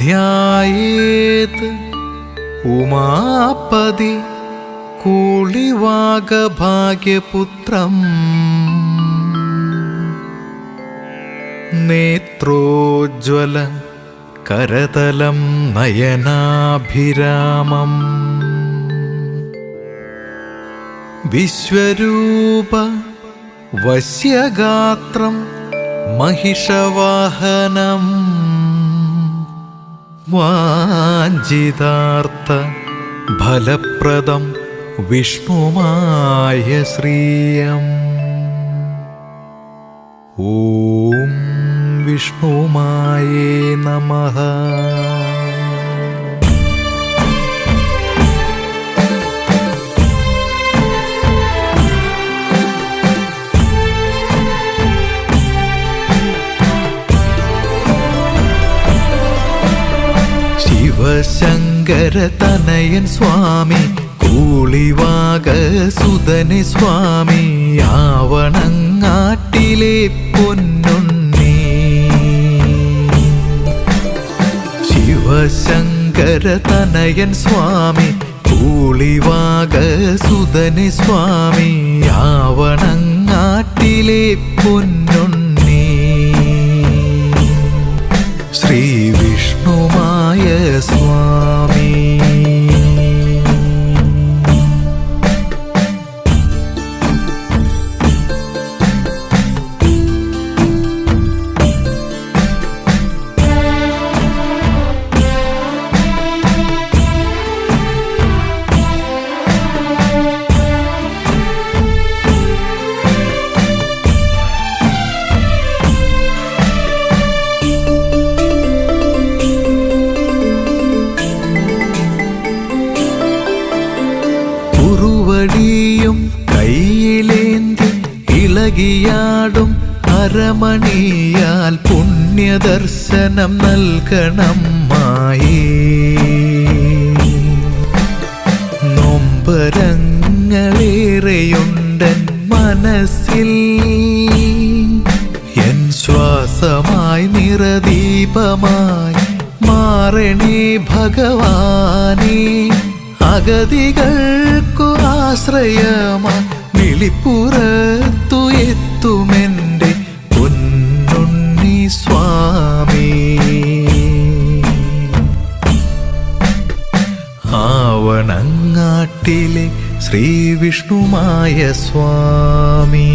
ധ്യായേത് ഉമാപതി കൂളിവാഗഭാഗ്യപുത്രം നേത്രോജ്വല കരതലം നയനാഭിരാമം വിശ്വരൂപ വശ്യഗാത്രം महिषवाहनं വാഞ്ചിതാർത്ഥ ഫലപ്രദം വിഷ്ണുമായ ശ്രീയം. ഓം വിഷ്ണുമായേ നമഃ. ശിവശങ്കര തനയൻ സ്വാമി കൂളിവാക സുതന് സ്വാമി ആവണങ്ങാട്ടിലെ പൊന്നുണ്ണി. ശിവശങ്കര തനയൻ സ്വാമി കൂളിവാക സുതന് സ്വാമി ആവണങ്ങാട്ടിലെ പൊന്നുണ്ണി. കുറുവടിയും കയ്യിലേന്തി ഇളകിയാടും അരമണിയാൽ പുണ്യദർശനം നൽകണം മായേ നൊമ്പരങ്ങളേറെയുണ്ടൻ മനസ്സിൽ എൻ ശ്വാസമായി നിറദീപമായി മാറണേ ഭഗവാനേ. അഗതികൾക്കു ആശ്രയമായി നിളിപ്പുറത്തു എത്തുമെന്റെ പൊന്നുണ്ണി സ്വാമി. ആവണങ്ങാട്ടിലെ ശ്രീവിഷ്ണുമായ സ്വാമി.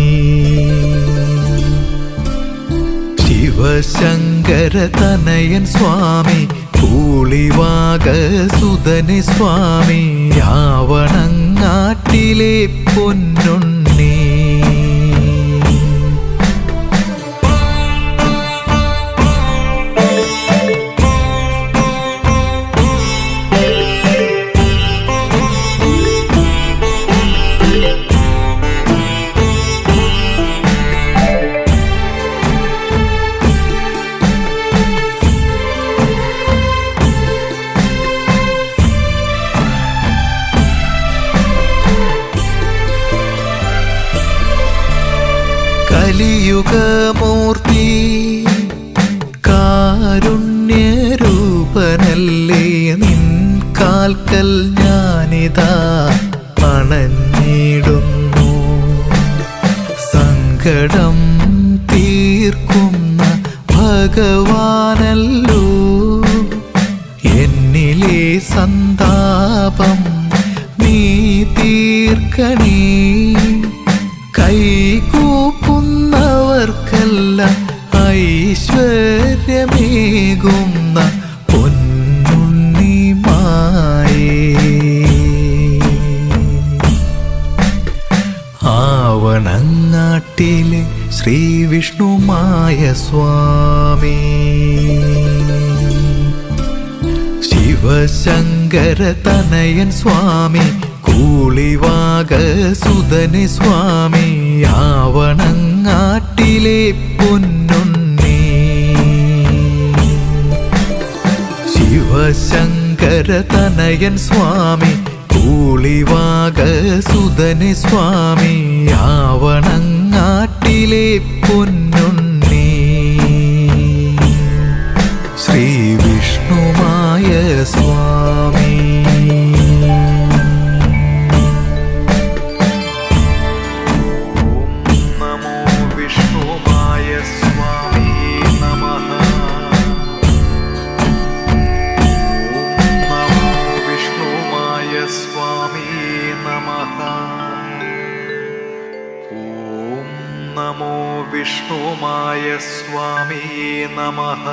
ശിവശങ്കര തനയൻ സ്വാമി കൂളിവാക സ്വാമി സ്വാമി ആവണങ്ങാട്ടിലെ പൊന്നുണ്ണി കലിയുഗമൂർത്തി കാരുണ്യരൂപനല്ലേ നിൻ കാൽക്കൽ ഞാനിതാ അണഞ്ഞിടുന്നു. സങ്കടം തീർക്കുന്ന ഭഗവാനല്ലോ. എന്നിലെ സന്താപം നീ തീർക്കണേ. കൈകൂപ്പുന്നവർക്കെല്ലാം ഐശ്വര്യമേകുന്ന പൊന്നുണ്ണി ആവണങ്ങാട്ടിലെ ശ്രീവിഷ്ണുമായ സ്വാമി. ശിവശങ്കര തനയൻ സ്വാമി കൂളിവാക സ്വാമി. ആവണങ്ങാട്ടിലെ പൊന്നുണ്ണി. ശിവശങ്കര തനയൻ സ്വാമി കൂളിവാക സുധന് സ്വാമി ആവണങ്ങാട്ടിലെ പൊന്നുണ്ണി. ശ്രീ വിഷ്ണു ഓം നമോ വിഷ്ണുമായ സ്വാമി നമഃ.